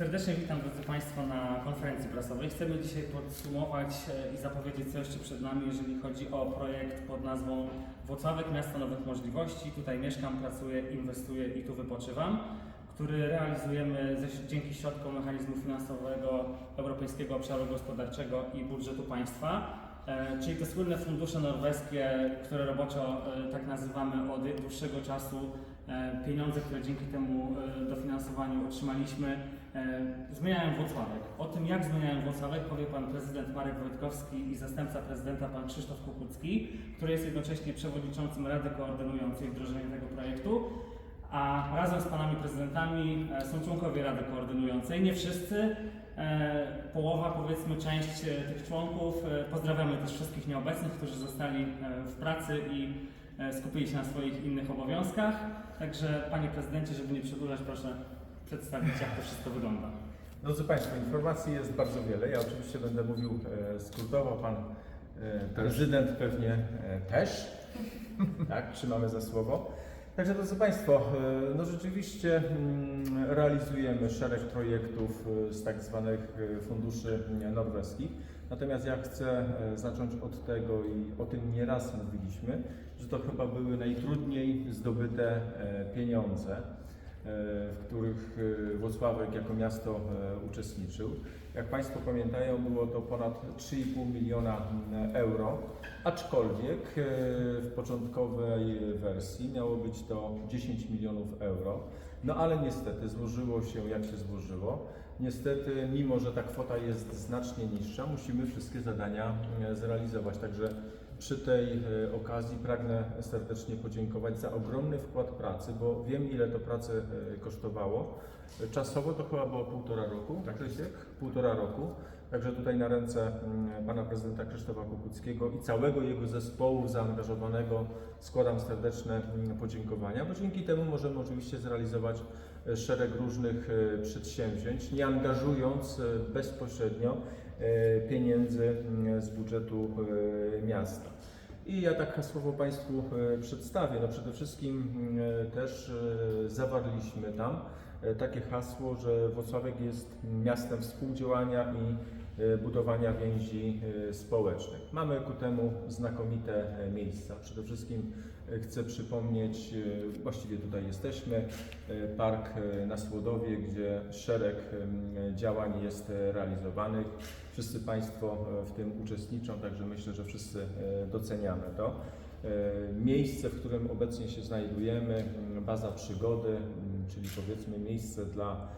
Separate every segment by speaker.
Speaker 1: Serdecznie witam drodzy Państwo na konferencji prasowej. Chcemy dzisiaj podsumować e, i zapowiedzieć co jeszcze przed nami, jeżeli chodzi o projekt pod nazwą Włocławek Miasto Nowych Możliwości. Tutaj mieszkam, pracuję, inwestuję i tu wypoczywam, który realizujemy dzięki środkom mechanizmu finansowego Europejskiego Obszaru Gospodarczego i budżetu państwa. E, Czyli te słynne fundusze norweskie, które roboczo e, tak nazywamy od dłuższego czasu, pieniądze, które dzięki temu dofinansowaniu otrzymaliśmy, zmieniają Włocławek. O tym, jak zmieniają Włocławek, powie pan prezydent Marek Wojtkowski i zastępca prezydenta pan Krzysztof Kukucki, który jest jednocześnie przewodniczącym Rady Koordynującej wdrożenie tego projektu. A razem z panami prezydentami e, są członkowie Rady Koordynującej. Nie wszyscy, e, połowa, powiedzmy, część e, tych członków. E, Pozdrawiamy też wszystkich nieobecnych, którzy zostali e, w pracy i e, skupili się na swoich innych obowiązkach. Także, panie prezydencie, żeby nie przedłużać, proszę przedstawić, jak to wszystko wygląda.
Speaker 2: Drodzy Państwo, informacji jest bardzo wiele. Ja oczywiście będę mówił e, skrótowo, Pan e, prezydent pewnie e, też. Tak, trzymamy za słowo. Także drodzy Państwo, no rzeczywiście mm, realizujemy szereg projektów z tak zwanych funduszy mm, norweskich. Natomiast ja chcę zacząć od tego i o tym nieraz mówiliśmy, że to chyba były najtrudniej zdobyte pieniądze w których e, Włocławek jako miasto e, uczestniczył. Jak Państwo pamiętają, było to ponad 3,5 miliona euro, aczkolwiek e, w początkowej wersji miało być to 10 milionów euro. No ale niestety złożyło się jak się złożyło. Niestety, mimo że ta kwota jest znacznie niższa, musimy wszystkie zadania zrealizować. Także przy tej e, okazji pragnę serdecznie podziękować za ogromny wkład pracy, bo wiem ile to pracy e, kosztowało. Czasowo to chyba było półtora roku, tak Krzysiek? Półtora roku. Także tutaj na ręce mm, pana prezydenta Krzysztofa Kukuckiego i całego jego zespołu zaangażowanego składam serdeczne mm, podziękowania, bo dzięki temu możemy oczywiście zrealizować e, szereg różnych przedsięwzięć, nie angażując bezpośrednio pieniędzy mm, z budżetu miasta. I ja tak hasłowo Państwu e, przedstawię. No przede wszystkim mm, też e, zawarliśmy tam e, takie hasło, że Włocławek jest miastem współdziałania i e, budowania więzi e, społecznych. Mamy ku temu znakomite e, miejsca. Przede wszystkim e, chcę przypomnieć, e, właściwie tutaj jesteśmy, e, park e, na Słodowie, gdzie szereg działań jest realizowanych. Wszyscy Państwo w tym uczestniczą, także myślę, że wszyscy doceniamy to. Miejsce, w którym obecnie się znajdujemy, baza przygody, czyli powiedzmy miejsce dla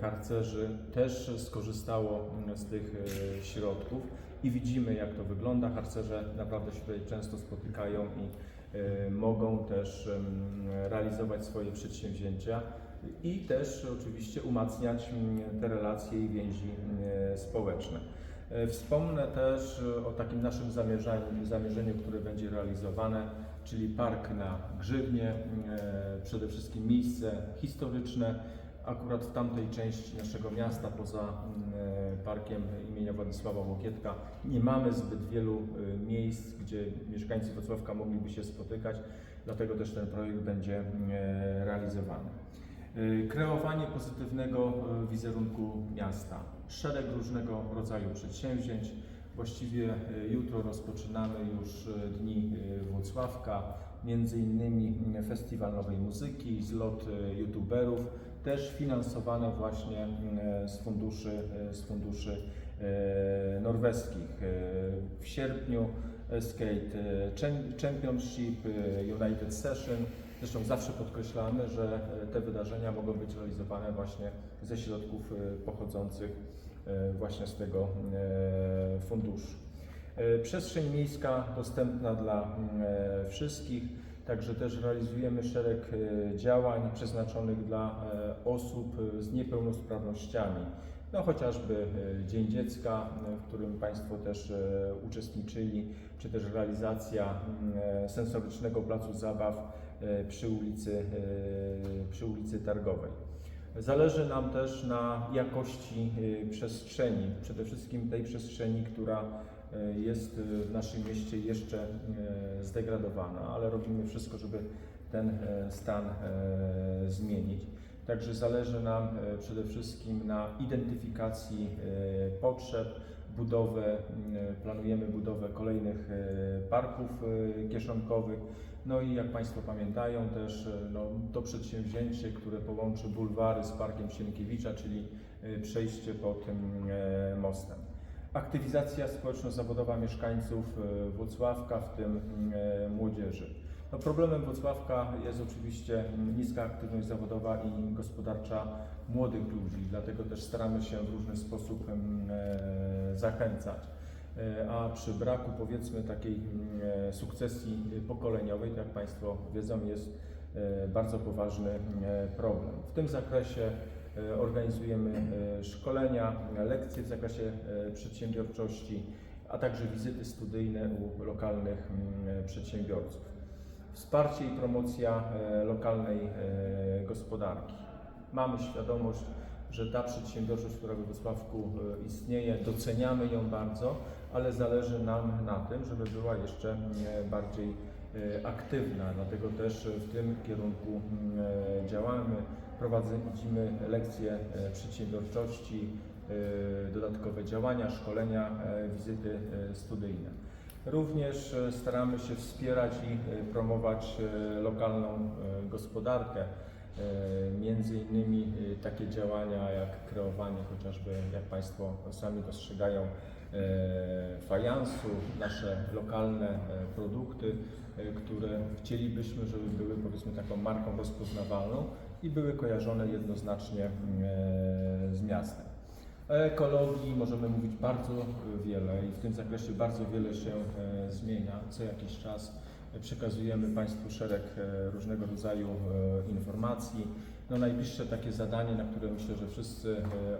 Speaker 2: harcerzy, też skorzystało z tych środków i widzimy jak to wygląda. Harcerze naprawdę się tutaj często spotykają i mogą też realizować swoje przedsięwzięcia i też oczywiście umacniać m, te relacje i więzi m, społeczne. E, Wspomnę też e, o takim naszym zamierzeniu, zamierzeniu, które będzie realizowane, czyli park na Grzywnie, e, przede wszystkim miejsce historyczne, akurat w tamtej części naszego miasta, poza mm, e, parkiem imienia Władysława Łokietka, nie mamy zbyt wielu e, miejsc, gdzie mieszkańcy Wrocławka mogliby się spotykać, dlatego też ten projekt będzie e, realizowany. Kreowanie pozytywnego wizerunku miasta. Szereg różnego rodzaju przedsięwzięć. Właściwie jutro rozpoczynamy już Dni Włocławka, między innymi mm, Festiwal Nowej Muzyki, zlot youtuberów, też finansowane właśnie mm, z funduszy, e, z funduszy e, norweskich. E, W sierpniu e, Skate e, Cham- Championship, e, United Session. Zresztą zawsze podkreślamy, że e, te wydarzenia mogą być realizowane właśnie ze środków e, pochodzących e, właśnie z tego e, funduszu. E, Przestrzeń miejska dostępna dla mm, e, wszystkich, także też realizujemy szereg e, działań przeznaczonych dla e, osób e, z niepełnosprawnościami. No chociażby Dzień Dziecka, w którym Państwo też uczestniczyli, czy też realizacja mm, sensorycznego placu zabaw przy ulicy, przy ulicy Targowej. Zależy nam też na jakości przestrzeni, przede wszystkim tej przestrzeni, która jest e, w naszym mieście jeszcze e, zdegradowana, ale robimy wszystko, żeby ten e, stan e, zmienić. Także zależy nam e, przede wszystkim na identyfikacji e, potrzeb, budowę, planujemy budowę kolejnych e, parków e, kieszonkowych. No i jak Państwo pamiętają też e, no, to przedsięwzięcie, które połączy bulwary z Parkiem Sienkiewicza, czyli e, przejście pod tym e, mostem. Aktywizacja społeczno-zawodowa mieszkańców e, Włocławka, w tym e, młodzieży. No problemem Włocławka jest oczywiście mm, niska aktywność zawodowa i gospodarcza młodych ludzi, dlatego też staramy się w różny sposób mm, e, zachęcać. A przy braku powiedzmy takiej mm, sukcesji pokoleniowej, jak Państwo wiedzą, jest bardzo poważny problem. W tym zakresie organizujemy e, szkolenia, lekcje w zakresie e, przedsiębiorczości, a także wizyty studyjne u lokalnych mm, przedsiębiorców. Wsparcie i promocja e, lokalnej e, gospodarki. Mamy świadomość, że ta przedsiębiorczość, która we Wrocławku e, istnieje, doceniamy ją bardzo, ale zależy nam na tym, żeby była jeszcze mm, bardziej e, aktywna. Dlatego też w tym kierunku mm, e, działamy. Prowadzimy lekcje e, przedsiębiorczości, e, dodatkowe działania, szkolenia, e, wizyty studyjne. Również staramy się wspierać i promować lokalną gospodarkę. Między innymi takie działania jak kreowanie chociażby, jak Państwo sami dostrzegają, fajansu, nasze lokalne produkty, które chcielibyśmy, żeby były powiedzmy taką marką rozpoznawalną i były kojarzone jednoznacznie e, z miastem. O ekologii możemy mówić bardzo wiele i w tym zakresie bardzo wiele się e, zmienia. Co jakiś czas przekazujemy Państwu szereg e, różnego rodzaju informacji. No, najbliższe takie zadanie, na które myślę, że wszyscy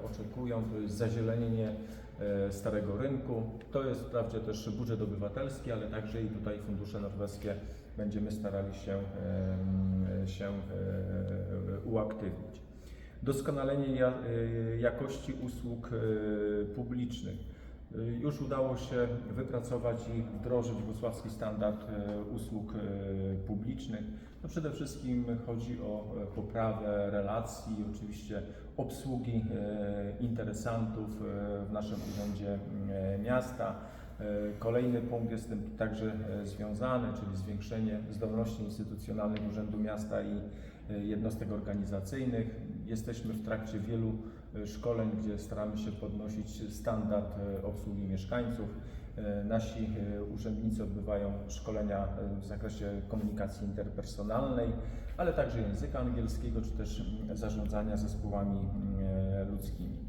Speaker 2: oczekują, to jest zazielenienie Starego Rynku. To jest wprawdzie też budżet obywatelski, ale także i tutaj fundusze norweskie będziemy starali się, się uaktywnić. Doskonalenie y, jakości usług y, publicznych. Y, Już udało się wypracować i wdrożyć wrocławski standard usług publicznych. No przede wszystkim chodzi o e, poprawę relacji, oczywiście obsługi interesantów w naszym urzędzie miasta. Kolejny punkt jest z tym także e, związany, czyli zwiększenie zdolności instytucjonalnych Urzędu Miasta i e, jednostek organizacyjnych. Jesteśmy w trakcie wielu e, szkoleń, gdzie staramy się podnosić standard e, obsługi mieszkańców. E, Nasi e, urzędnicy odbywają szkolenia e, w zakresie komunikacji interpersonalnej, ale także języka angielskiego, czy też mm, zarządzania zespołami mm, e, ludzkimi.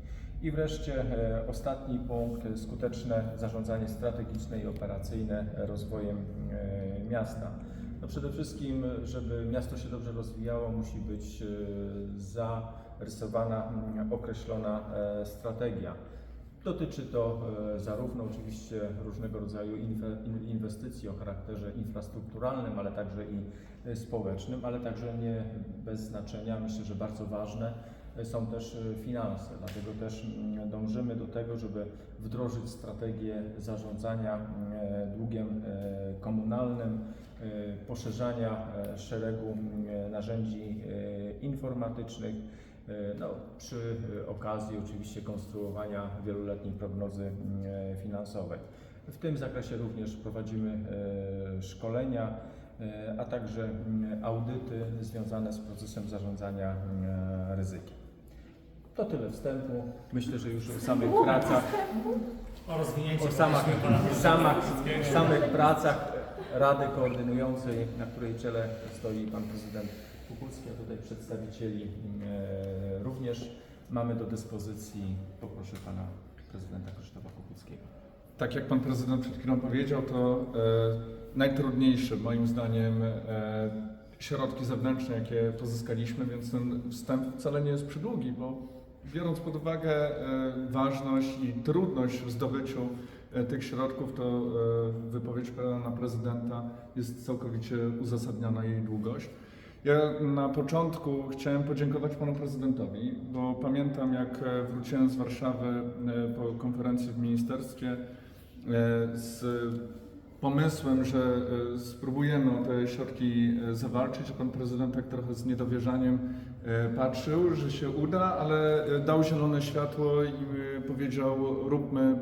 Speaker 2: I wreszcie e, ostatni punkt, e, skuteczne zarządzanie strategiczne i operacyjne rozwojem e, miasta. No przede wszystkim, żeby miasto się dobrze rozwijało, musi być e, zarysowana, mm, określona e, strategia. Dotyczy to e, zarówno oczywiście różnego rodzaju inwe- in- inwestycji o charakterze infrastrukturalnym, ale także i społecznym, ale także nie bez znaczenia, myślę, że bardzo ważne są też e, finanse. Dlatego też mm, dążymy do tego, żeby wdrożyć strategię zarządzania e, długiem e, komunalnym, e, poszerzania szeregu mm, narzędzi informatycznych. No, przy okazji oczywiście konstruowania wieloletniej prognozy mm, finansowej. W tym zakresie również prowadzimy szkolenia, a także mm, audyty związane z procesem zarządzania mm, ryzykiem. To tyle wstępu. Myślę, że już o samych pracach,
Speaker 1: O rozwinięciu
Speaker 2: o samych, samych, samych pracach Rady Koordynującej, na której czele stoi Pan Prezydent Kukucki, a tutaj przedstawicieli e, również mamy do dyspozycji. Poproszę Pana Prezydenta Krzysztofa Kukuckiego.
Speaker 3: Tak jak pan prezydent przed chwilą powiedział, to e, najtrudniejsze moim zdaniem e, środki zewnętrzne, jakie pozyskaliśmy, więc ten wstęp wcale nie jest przydługi, bo biorąc pod uwagę e, ważność i trudność w zdobyciu e, tych środków, to e, wypowiedź pana prezydenta jest całkowicie uzasadniona jej długość. Ja na początku chciałem podziękować panu prezydentowi, bo pamiętam jak wróciłem z Warszawy po konferencji w ministerstwie z pomysłem, że spróbujemy o te środki zawalczyć. Pan prezydent tak trochę z niedowierzaniem patrzył, że się uda, ale e, dał zielone światło i e, powiedział róbmy, e,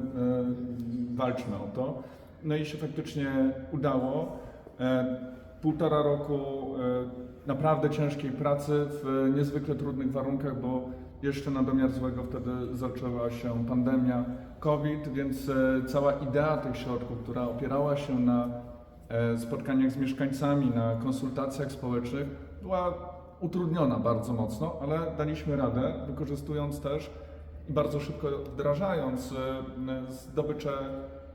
Speaker 3: walczmy o to. No i się faktycznie udało. E, Półtora roku e, naprawdę ciężkiej pracy w niezwykle trudnych warunkach, bo jeszcze na domiar złego wtedy zaczęła się pandemia COVID, więc e, cała idea tych środków, która opierała się na e, spotkaniach z mieszkańcami, na konsultacjach społecznych, była utrudniona bardzo mocno, ale daliśmy radę, wykorzystując też i bardzo szybko wdrażając e, zdobycze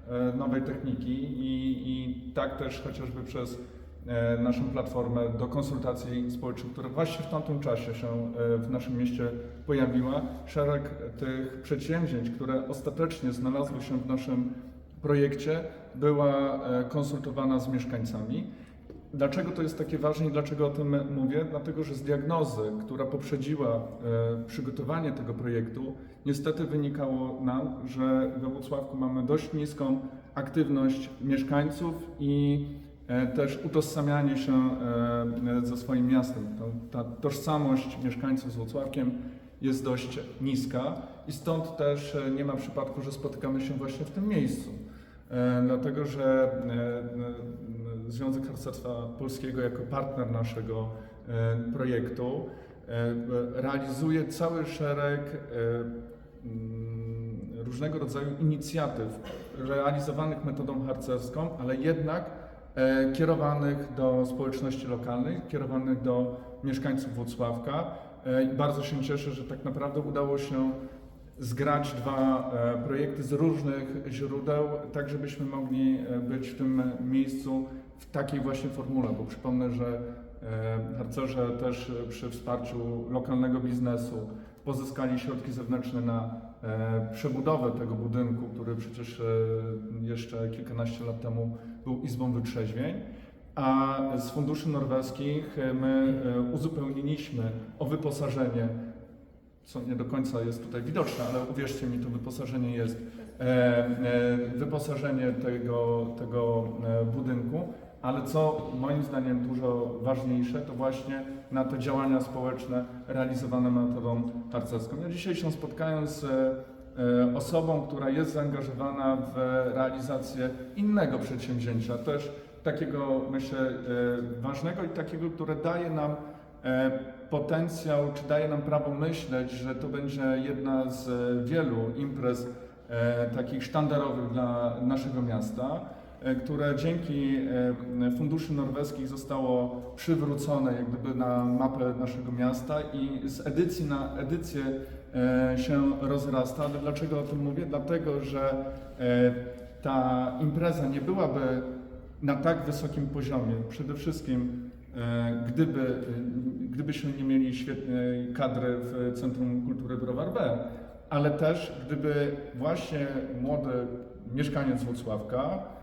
Speaker 3: e, nowej techniki i, i tak też chociażby przez e, naszą platformę do konsultacji społecznych, która właśnie w tamtym czasie się w naszym mieście pojawiła. Szereg tych przedsięwzięć, które ostatecznie znalazły się w naszym projekcie, była konsultowana z mieszkańcami. Dlaczego to jest takie ważne i dlaczego o tym mówię? Dlatego, że z diagnozy, która poprzedziła e, przygotowanie tego projektu, niestety wynikało nam, że we Włocławku mamy dość niską aktywność mieszkańców i e, też utożsamianie się e, ze swoim miastem. Ta tożsamość mieszkańców z Włocławkiem jest dość niska i stąd też nie ma przypadku, że spotykamy się właśnie w tym miejscu. Dlatego, że Związek Harcerstwa Polskiego jako partner naszego e, projektu e, realizuje cały szereg e, mm, różnego rodzaju inicjatyw realizowanych metodą harcerską, ale jednak kierowanych do społeczności lokalnych, kierowanych do mieszkańców Włocławka. Bardzo się cieszę, że tak naprawdę udało się zgrać dwa projekty z różnych źródeł, tak żebyśmy mogli być w tym miejscu w takiej właśnie formule, bo przypomnę, że e, harcerze też e, przy wsparciu lokalnego biznesu pozyskali środki zewnętrzne na e, przebudowę tego budynku, który przecież jeszcze kilkanaście lat temu był Izbą Wytrzeźwień. A z funduszy norweskich my uzupełniliśmy o wyposażenie co nie do końca jest tutaj widoczne, ale uwierzcie mi, to wyposażenie jest wyposażenie tego, tego budynku, ale co moim zdaniem dużo ważniejsze, to właśnie na te działania społeczne realizowane metodą harcerską. Ja dzisiaj się spotkałem z e, osobą, która jest zaangażowana w realizację innego przedsięwzięcia, też takiego myślę e, ważnego i takiego, które daje nam e, potencjał, czy daje nam prawo myśleć, że to będzie jedna z wielu imprez takich sztandarowych dla naszego miasta, które dzięki e, funduszy norweskich zostało przywrócone jak gdyby na mapę naszego miasta i z edycji na edycję e, się rozrasta. Ale dlaczego o tym mówię? Dlatego, że e, ta impreza nie byłaby na tak wysokim poziomie, przede wszystkim e, gdyby, e, gdybyśmy nie mieli świetnej kadry w Centrum Kultury Browar B, ale też gdyby właśnie młody mieszkaniec Włocławka, e,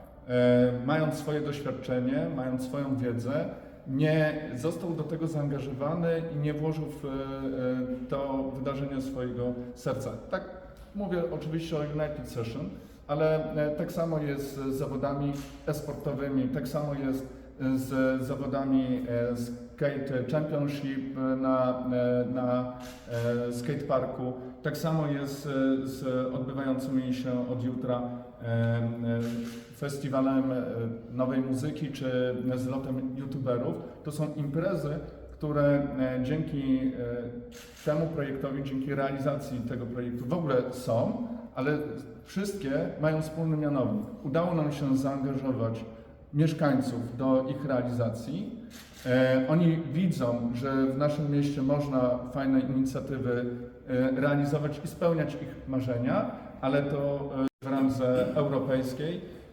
Speaker 3: mając swoje doświadczenie, mając swoją wiedzę, nie został do tego zaangażowany i nie włożył w e, e, to wydarzenie swojego serca. Tak mówię oczywiście o United Session, ale e, tak samo jest z zawodami e-sportowymi, tak samo jest z zawodami e, Skate Championship na, e, na e, skateparku. Tak samo jest z odbywającymi się od jutra festiwalem nowej muzyki czy zlotem youtuberów. To są imprezy, które dzięki temu projektowi, dzięki realizacji tego projektu w ogóle są, ale wszystkie mają wspólny mianownik. Udało nam się zaangażować mieszkańców do ich realizacji. E, Oni widzą, że w naszym mieście można fajne inicjatywy e, realizować i spełniać ich marzenia, ale to e, w randze europejskiej.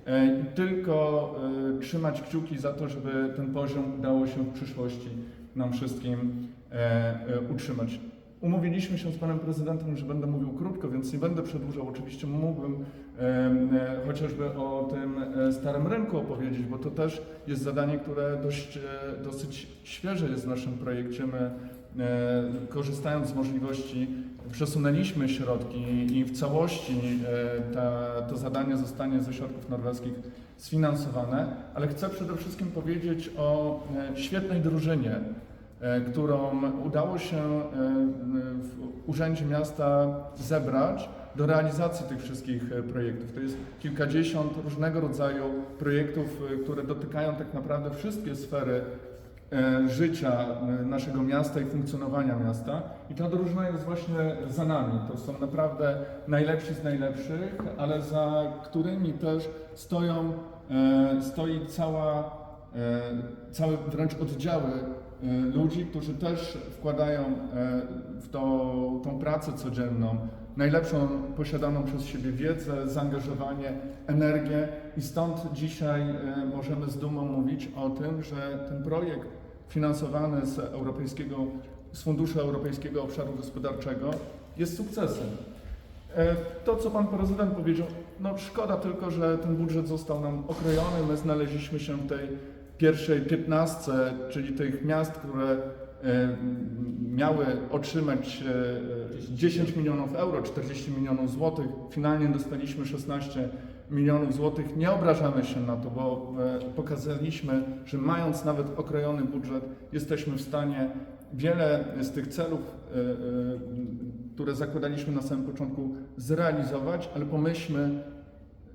Speaker 3: Tylko trzymać kciuki za to, żeby ten poziom udało się w przyszłości nam wszystkim utrzymać. Umówiliśmy się z panem prezydentem, że będę mówił krótko, więc nie będę przedłużał. Oczywiście mógłbym e, chociażby o tym e, starym rynku opowiedzieć, bo to też jest zadanie, które dość, e, dosyć świeże jest w naszym projekcie. My e, korzystając z możliwości przesunęliśmy środki i w całości e, ta, to zadanie zostanie ze środków norweskich sfinansowane, ale chcę przede wszystkim powiedzieć o e, świetnej drużynie którą udało się e, w Urzędzie Miasta zebrać do realizacji tych wszystkich e, projektów. To jest kilkadziesiąt różnego rodzaju projektów, e, które dotykają tak naprawdę wszystkie sfery e, życia e, naszego miasta i funkcjonowania miasta. I ta drużyna jest właśnie za nami. To są naprawdę najlepsi z najlepszych, ale za którymi też stoją, e, stoi cała, e, całe wręcz oddziały e, ludzi, którzy też wkładają e, w to, tą pracę codzienną najlepszą posiadaną przez siebie wiedzę, zaangażowanie, energię i stąd dzisiaj e, możemy z dumą mówić o tym, że ten projekt finansowany z europejskiego, z Funduszu Europejskiego Obszaru Gospodarczego jest sukcesem. E, To, co Pan Prezydent powiedział, no szkoda tylko, że ten budżet został nam okrojony. My znaleźliśmy się w tej pierwszej piętnastce, czyli tych miast, które e, miały otrzymać e, 10 milionów euro, 40 milionów złotych. Finalnie dostaliśmy 16 milionów złotych. Nie obrażamy się na to, bo e, pokazaliśmy, że mając nawet okrojony budżet, jesteśmy w stanie wiele z tych celów, e, e, które zakładaliśmy na samym początku, zrealizować, ale pomyślmy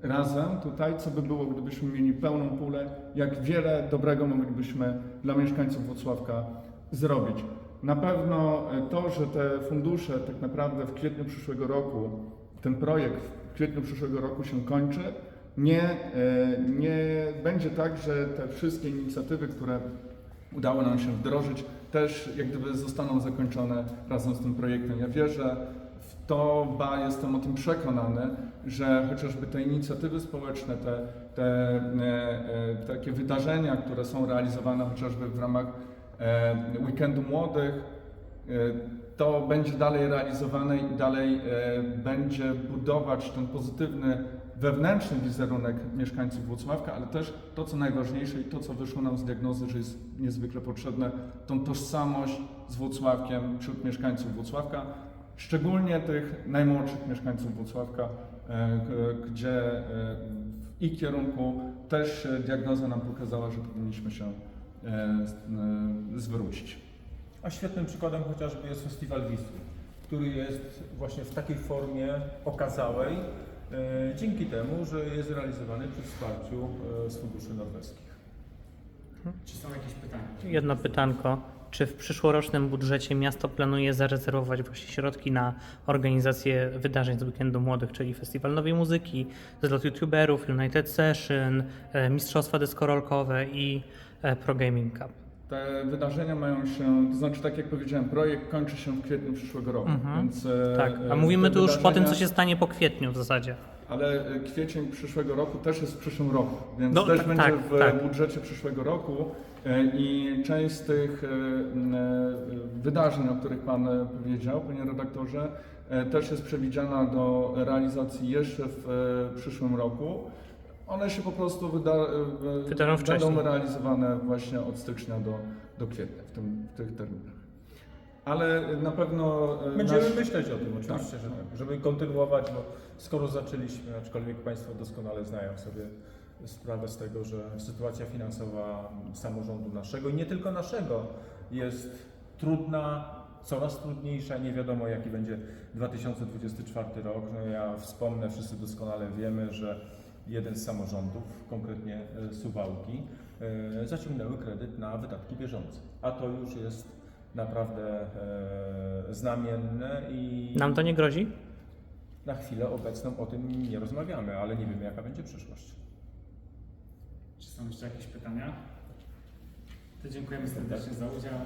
Speaker 3: razem tutaj, co by było, gdybyśmy mieli pełną pulę, jak wiele dobrego moglibyśmy dla mieszkańców Włocławka zrobić. Na pewno e, to, że te fundusze tak naprawdę w kwietniu przyszłego roku, ten projekt w kwietniu przyszłego roku się kończy, nie, e, nie będzie tak, że te wszystkie inicjatywy, które udało nam się wdrożyć, też jak gdyby zostaną zakończone razem z tym projektem. Ja wierzę to, ba jestem o tym przekonany, że chociażby te inicjatywy społeczne, te, te e, e, takie wydarzenia, które są realizowane chociażby w ramach e, Weekendu Młodych, e, to będzie dalej realizowane i dalej e, będzie budować ten pozytywny wewnętrzny wizerunek mieszkańców Włocławka, ale też to, co najważniejsze i to, co wyszło nam z diagnozy, że jest niezwykle potrzebne, tą tożsamość z Włocławkiem wśród mieszkańców Włocławka, szczególnie tych najmłodszych mieszkańców Włocławka, e, gdzie e, w ich kierunku też e, diagnoza nam pokazała, że powinniśmy się zwrócić.
Speaker 2: A świetnym przykładem chociażby jest Festiwal Wisły, który jest właśnie w takiej formie okazałej, dzięki temu, że jest realizowany przy wsparciu z funduszy norweskich.
Speaker 1: Czy są jakieś pytania?
Speaker 4: Jedno pytanko. Czy w przyszłorocznym budżecie miasto planuje zarezerwować właśnie środki na organizację wydarzeń z Weekendu Młodych, czyli Festiwal Nowej Muzyki, zlot youtuberów, United Session, e, Mistrzostwa Deskorolkowe i e, Pro Gaming Cup?
Speaker 3: Te wydarzenia mają się, to znaczy tak jak powiedziałem, projekt kończy się w kwietniu przyszłego roku,
Speaker 4: Mhm.
Speaker 3: więc... e,
Speaker 4: Tak, a mówimy tu już po tym, co się stanie po kwietniu w zasadzie.
Speaker 3: Ale kwiecień przyszłego roku też jest w przyszłym roku, więc
Speaker 4: No,
Speaker 3: też
Speaker 4: tak,
Speaker 3: będzie
Speaker 4: tak,
Speaker 3: w
Speaker 4: tak.
Speaker 3: budżecie przyszłego roku i część z tych e, e, wydarzeń, o których Pan e, powiedział, Panie Redaktorze, e, też jest przewidziana do realizacji jeszcze w e, przyszłym roku. One się po prostu wyda, e, e,
Speaker 4: wcześniej.
Speaker 3: będą realizowane właśnie od stycznia do, do kwietnia w, tym, w tych terminach. Ale na pewno e,
Speaker 2: Będziemy
Speaker 3: nasz-
Speaker 2: myśleć o tym oczywiście, że tak, żeby kontynuować, bo skoro zaczęliśmy, aczkolwiek Państwo doskonale znają sobie sprawę z tego, że sytuacja finansowa samorządu naszego i nie tylko naszego jest trudna, coraz trudniejsza, nie wiadomo jaki będzie 2024 rok. No ja wspomnę, wszyscy doskonale wiemy, że jeden z samorządów, konkretnie e, Suwałki, e, zaciągnęły kredyt na wydatki bieżące, a to już jest naprawdę e, znamienne i
Speaker 4: Nam to nie grozi?
Speaker 2: na chwilę obecną o tym nie rozmawiamy, ale nie wiemy jaka będzie przyszłość.
Speaker 1: Czy są jeszcze jakieś pytania? To dziękujemy serdecznie za udział.